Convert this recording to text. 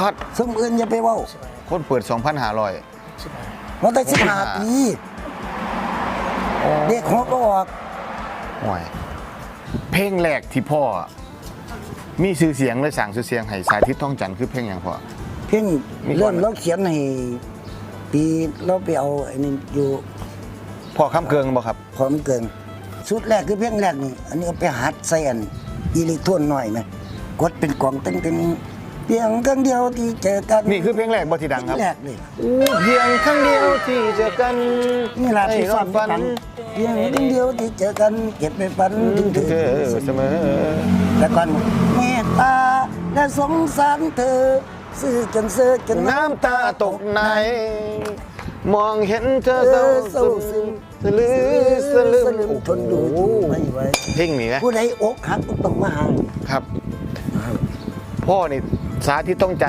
พัดสมอื่นอย่าไปเว้าคนเปิด 2,500 มันได้สิบห้าปีเด็กหัวก็ออกห่วยเพลงแรกที่พ่อ มีชื่อเสียงและสั่งชื่อเสียงให้สายทิศท่องจันทร์คือเพลงอย่างพ่อ เพียงมีก่อนเริ่มเราเขียนให้ปีเราไปเอาไอ้นี่อยู่พ่อคำเกิงบ่ครับ พร้อมเกินสุดแรกคือเพลงแรกนี่อันนี้เอาไปหัดใส่อันอีลิทวนหน่อยไหมกดเป็นกล่องตึ้งตึง เพียงครั้งเดียวที่เจอกันนี่คือเพลงแรกบ่ที่ดังครับเพลแรกเลยอู้เพียงครั้งเดียวที่เจอกันนี่ล่ะที่ให้ซ่อเรามฝันฝันเพียงครั้งเดียวที่เจอกัน เก็บไปฝันถึงเธเธออเสมอแล้วก่อนเมตตาและสงสารเธอซื้อจนซื้อจนน้ำตาตกใน มองเห็นเธอเศร้าซึมสลือสลืสมลืมทนดูอยู่ไม่ไหวเพลงนี้นะผู้ใดอกหักก็ต้องมาหาครับ พ่อนี่ สาธิตต้องจันทร์